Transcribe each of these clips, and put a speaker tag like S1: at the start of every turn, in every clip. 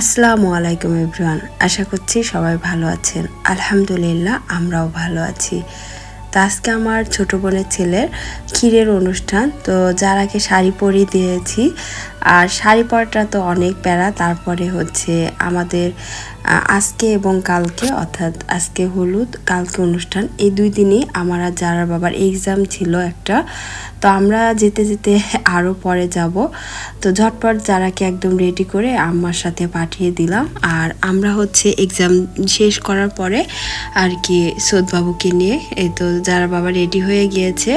S1: আসসালামু আলাইকুম এভরিওয়ান, আশা করছি সবাই ভালো আছেন। আলহামদুলিল্লাহ, আমরাও ভালো আছি। তো আজকে আমার ছোটো বোনের ছেলের ক্ষীরের অনুষ্ঠান, তো যারাকে শাড়ি পরিয়ে দিয়েছি আর শাড়ি পরাটা তো অনেক প্যারা, তারপরে হচ্ছে আমাদের আজকে এবং কালকে, অর্থাৎ আজকে হলুদ, কালকে অনুষ্ঠান, এই দুই দিনই আমার আর যারা বাবার এক্সাম ছিল একটা, তো আমরা যেতে যেতে আরও পরে যাব। তো ঝটপট যারাকে একদম রেডি করে আম্মার সাথে পাঠিয়ে দিলাম। আর আমরা হচ্ছে এক্সাম শেষ করার পরে আর কি সোদবাবুকে নিয়ে, এই তো যারা বাবা রেডি হয়ে গিয়েছে,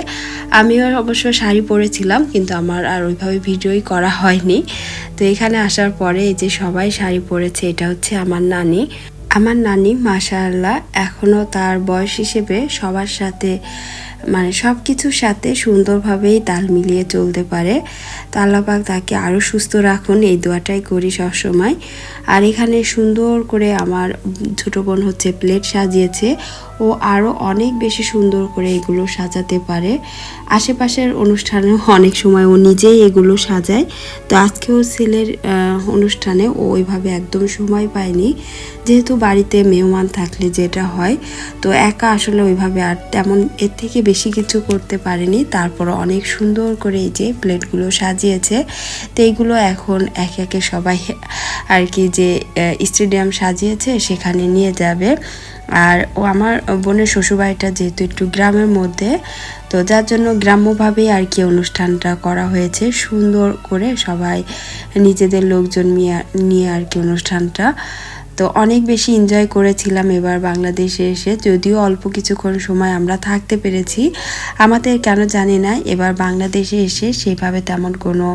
S1: আমিও অবশ্য শাড়ি পরেছিলাম, কিন্তু আমার আর ওইভাবে ভিডিওই করা হয়নি। তো এখানে আসার পরে এই যে সবাই শাড়ি পরেছে, এটা হচ্ছে আমার নানি। আমার নানি, মাশাআল্লাহ এখনও তার বয়স হিসেবে সবার সাথে মানে সব কিছুর সাথে সুন্দরভাবেই তাল মিলিয়ে চলতে পারে। তো আল্লাপাক তাকে আরও সুস্থ রাখুন, এই দোয়াটাই করি সবসময়। আর এখানে সুন্দর করে আমার ছোটো বোন হচ্ছে প্লেট সাজিয়েছে। ও আরও অনেক বেশি সুন্দর করে এগুলো সাজাতে পারে। আশেপাশের অনুষ্ঠানেও অনেক সময় ও নিজেই এগুলো সাজায়। তো আজকেও ছেলের অনুষ্ঠানে ও ওইভাবে একদম সময় পায়নি। যেহেতু বাড়িতে মেহমান থাকলে যেটা হয়, তো একা আসলে ওইভাবে আর তেমন এর থেকে বেশি কিছু করতে পারেনি। তারপর অনেক সুন্দর করে এই যে প্লেটগুলো সাজিয়েছে। তো এইগুলো এখন এক একে সবাই আর কি যে স্টেডিয়াম সাজিয়েছে সেখানে নিয়ে যাবে। আর ও আমার বোনের শ্বশুরবাড়িটা যেহেতু একটু গ্রামের মধ্যে, তো যার জন্য গ্রাম্যভাবেই আর কি অনুষ্ঠানটা করা হয়েছে। সুন্দর করে সবাই নিজেদের লোকজন নিয়ে আর কি অনুষ্ঠানটা তো অনেক বেশি এনজয় করেছিলাম এবার বাংলাদেশে এসে। যদিও অল্প কিছুক্ষণ সময় আমরা থাকতে পেরেছি। আমাদের কেন জানি না, এবার বাংলাদেশে এসে সেভাবে তেমন কোনো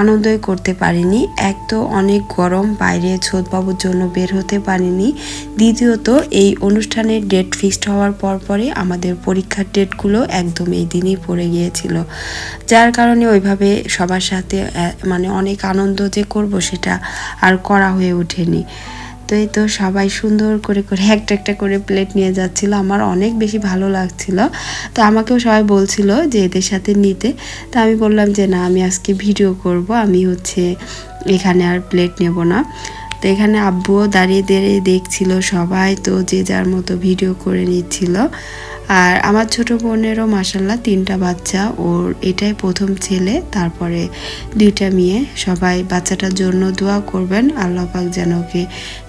S1: আনন্দই করতে পারিনি। এক তো অনেক গরম, বাইরে ছোটবাবুর জন্য বের হতে পারিনি। দ্বিতীয়ত, এই অনুষ্ঠানের ডেট ফিক্সড হওয়ার পর পরে আমাদের পরীক্ষার ডেটগুলো একদম এই দিনই পড়ে গিয়েছিল। যার কারণে ওইভাবে সবার সাথে মানে অনেক আনন্দ যে করব সেটা আর করা হয়ে ওঠেনি। তো এই তো সবাই সুন্দর করে করে একটা একটা করে প্লেট নিয়ে যাচ্ছিল। আমার অনেক বেশি ভালো লাগছিল। তো আমাকেও সবাই বলছিল যে এদের সাথে নিতে। তো আমি বললাম যে না, আমি আজকে ভিডিও করব। আমি হচ্ছে এখানে আর প্লেট নেব না। এখানে আব্বুও দাঁড়িয়ে দাঁড়িয়ে দেখছিল সবাই, তো যে যার মতো ভিডিও করে নিচ্ছিল। আর আমার ছোট বোনেরও মাসাল্লাহ তিনটা বাচ্চা, ওর এটাই প্রথম ছেলে, তারপরে দুইটা মেয়ে। সবাই বাচ্চাটার জন্য দোয়া করবেন, আল্লাহ পাক যেন ওকে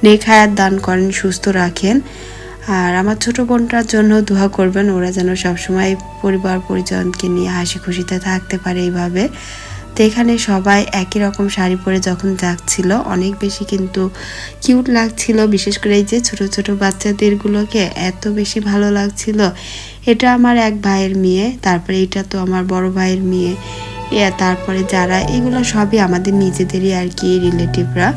S1: নেক হায়াত দান করেন, সুস্থ রাখেন। আর আমার ছোট বোনটার জন্য দোয়া করবেন, ওরা যেন সবসময় পরিবার পরিজনকে নিয়ে হাসি খুশিতে থাকতে পারে এইভাবে। তো এখানে সবাই একই রকম শাড়ি পরে যখন যাচ্ছিল, অনেক বেশি কিন্তু কিউট লাগছিল। বিশেষ করে এই যে ছোট ছোট বাচ্চাদেরগুলোকে এত বেশি ভালো লাগছিল। এটা আমার এক ভাইয়ের মেয়ে, তারপরে এটা তো আমার বড় ভাইয়ের মেয়ে। তারপরে যারা, এগুলো সবই আমাদের নিজেদেরই আর কি রিলেটিভরা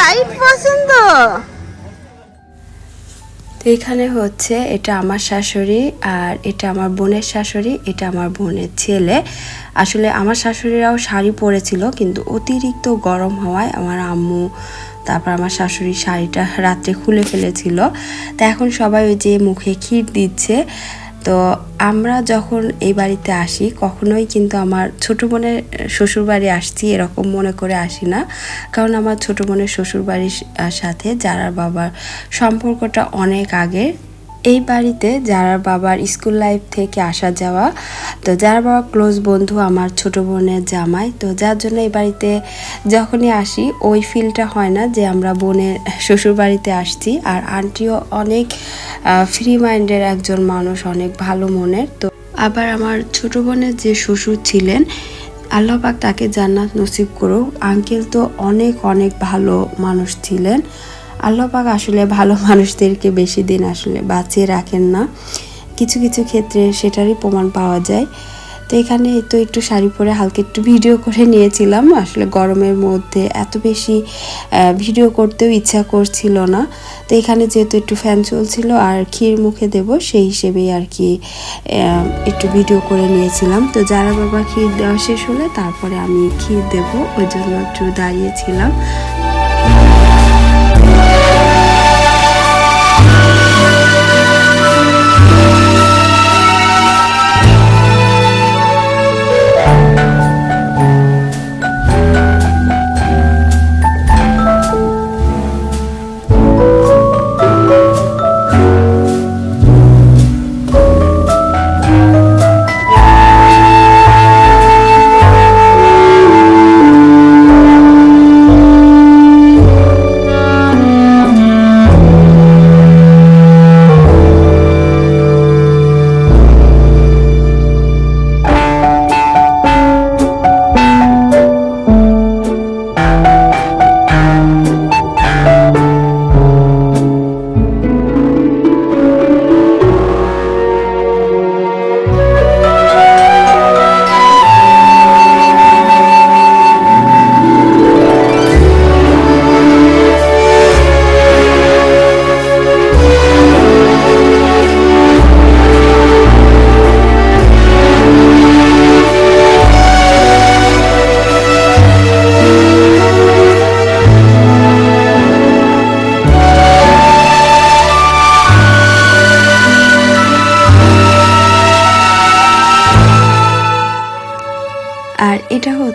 S2: লাইট পছন্দ?
S1: তো এখানে হচ্ছে এটা আমার শাশুড়ি আর এটা আমার বোনের শাশুড়ি, এটা আমার বোনের ছেলে। আসলে আমার শাশুড়িরাও শাড়ি পরেছিল, কিন্তু অতিরিক্ত গরম হওয়ায় আমার আম্মু, তারপর আমার শাশুড়ি শাড়িটা রাত্রে খুলে ফেলেছিল। তা এখন সবাই ওই যে মুখে ক্ষীর দিচ্ছে। তো আমরা যখন এই বাড়িতে আসি, কখনোই কিন্তু আমার ছোটো বোনের শ্বশুরবাড়ি আসছি এরকম মনে করে আসি না। কারণ আমার ছোটো বোনের শ্বশুরবাড়ির সাথে যারা বাবার সম্পর্কটা অনেক আগে এই বাড়িতে যারা বাবার স্কুল লাইফ থেকে আসা যাওয়া, তো যারা বাবা ক্লোজ বন্ধু আমার ছোট বোনের জামাই, তো যার জন্য এই বাড়িতে যখনই আসি, ওই ফিলটা হয় না যে আমরা বোনের শ্বশুর বাড়িতে আসছি। আর আন্টিও অনেক ফ্রি মাইন্ডের একজন মানুষ, অনেক ভালো মনের। তো আবার আমার ছোট বোনের যে শ্বশুর ছিলেন, আল্লাহ পাক তাকে জান্নাত নসিব করুক। আঙ্কেল তো অনেক অনেক ভালো মানুষ ছিলেন। আল্লাহ পাক আসলে ভালো মানুষদেরকে বেশি দিন আসলে বাঁচিয়ে রাখেন না। কিছু কিছু ক্ষেত্রে সেটারই প্রমাণ পাওয়া যায়। তো এখানে তো একটু শাড়ি পরে হালকা একটু ভিডিও করে নিয়েছিলাম। আসলে গরমের মধ্যে এত বেশি ভিডিও করতেও ইচ্ছা করছিল না। তো এখানে যেহেতু একটু ফ্যান চলছিল আর ক্ষীর মুখে দেব, সেই হিসেবেই আর কি একটু ভিডিও করে নিয়েছিলাম। তো যারা বাবা ক্ষীর দেওয়া শেষ হলে তারপরে আমি ক্ষীর দেব, ওই জন্য একটু দাঁড়িয়েছিলাম।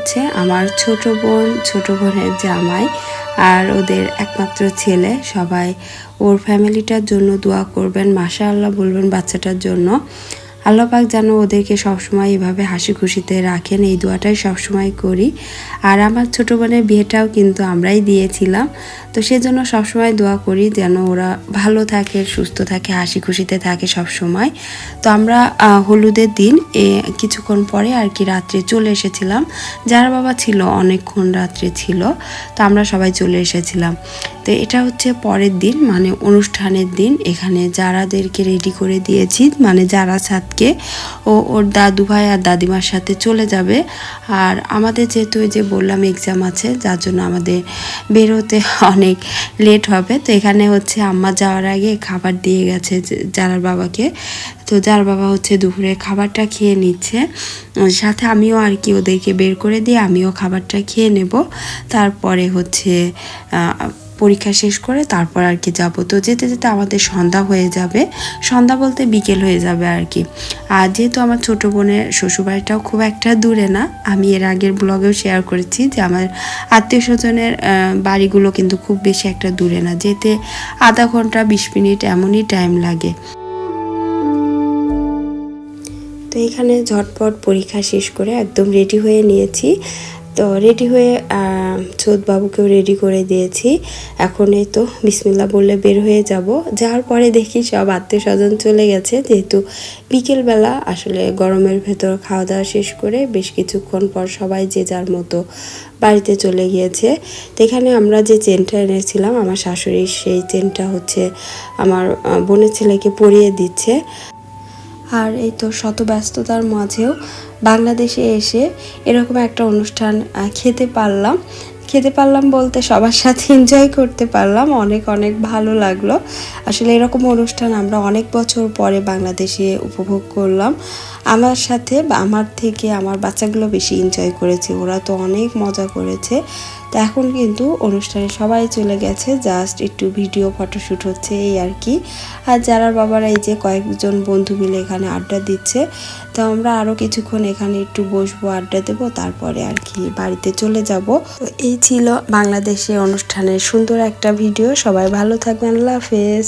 S1: হচ্ছে আমার ছোট বোন, ছোট বোনের জামাই আর ওদের একমাত্র ছেলে। সবাই ওর ফ্যামিলিটার জন্য দোয়া করবেন মাসা আল্লাহ বলবেন বাচ্চাটার জন্য। আল্লাহ পাক যেন ওদেরকে সবসময় এভাবে হাসি খুশিতে রাখেন, এই দোয়াটাই সবসময় করি। আর আমার ছোট বোনের বিয়েটাও কিন্তু আমরাই দিয়েছিলাম। তো সেজন্য সবসময় দোয়া করি যেন ওরা ভালো থাকে সুস্থ থাকে হাসি খুশিতে থাকে সব সময় তো আমরা হলুদের দিন এ, কিছুক্ষণ পরে আর কি রাত্রে চলে এসেছিলাম। যার বাবা ছিল অনেকক্ষণ রাত্রে ছিল তো আমরা সবাই চলে এসেছিলাম। তো এটা হচ্ছে পরের দিন মানে অনুষ্ঠানের দিন। এখানে যারাদেরকে রেডি করে দিয়েছি মানে যারা সাতকে ও ওর দাদু ভাই আর দাদিমার সাথে চলে যাবে। আর আমাদের যেহেতু যে বললাম এক্সাম আছে যার জন্য আমাদের বেরোতে অনেক লেট হবে। তো এখানে হচ্ছে আম্মা যাওয়ার আগে খাবার দিয়ে গেছে যারার বাবাকে। তো যার বাবা হচ্ছে দুপুরে খাবারটা খেয়ে নিচ্ছে। সাথে আমিও আর কি ওদেরকে বের করে দিয়ে আমিও খাবারটা খেয়ে নেব। তারপরে হচ্ছে পরীক্ষা শেষ করে তারপর আর কি যাব। তো যেতে যেতে আমাদের সন্ধ্যা হয়ে যাবে। সন্ধ্যা বলতে বিকেল হয়ে যাবে আর কি। আর যেহেতু আমার ছোটো বোনের শ্বশুরবাড়িটাও খুব একটা দূরে না, আমি এর আগের ব্লগেও শেয়ার করেছি যে আমার আত্মীয় স্বজনের বাড়িগুলো কিন্তু খুব বেশি একটা দূরে না। যেতে আধা ঘণ্টা, বিশ মিনিট এমনই টাইম লাগে। তো এখানে ঝটপট পরীক্ষা শেষ করে একদম রেডি হয়ে নিয়েছি। তো রেডি হয়ে বাবুকেও রেডি করে দিয়েছি। এখন এই তো বিসমিল্লা বললে বের হয়ে যাব। যাওয়ার পরে দেখি সব আত্মীয় স্বজন চলে গেছে। যেহেতু বিকেলবেলা আসলে গরমের ভেতর খাওয়া দাওয়া শেষ করে বেশ কিছুক্ষণ পর সবাই যে যার মতো বাড়িতে চলে গিয়েছে। তো এখানে আমরা যে চেনটা এনেছিলাম, আমার শাশুড়ির সেই চেনটা হচ্ছে আমার বোনের ছেলেকে পরিয়ে দিচ্ছে। আর এই তো শত ব্যস্ততার মাঝেও বাংলাদেশে এসে এরকম একটা অনুষ্ঠান খেতে পারলাম। খেতে পারলাম বলতে সবার সাথে এনজয় করতে পারলাম। অনেক অনেক ভালো লাগল। আসলে এরকম অনুষ্ঠান আমরা অনেক বছর পরে বাংলাদেশে উপভোগ করলাম। আমার সাথে বা আমার থেকে আমার বাচ্চাগুলো বেশি এনজয় করেছে। ওরা তো অনেক মজা করেছে। তো এখন কিন্তু অনুষ্ঠানে সবাই চলে গেছে জাস্ট একটু ভিডিও ফটোশ্যুট হচ্ছে এই আর কি। আর যারা বাবারা এই যে কয়েকজন বন্ধু মিলে এখানে আড্ডা দিচ্ছে, তো আমরা আরও কিছুক্ষণ এখানে একটু বসবো, আড্ডা দেবো, তারপরে আর কি বাড়িতে চলে যাব। এই ছিল বাংলাদেশে অনুষ্ঠানের সুন্দর একটা ভিডিও সবাই ভালো থাকবেন, আল্লাহ হাফেজ।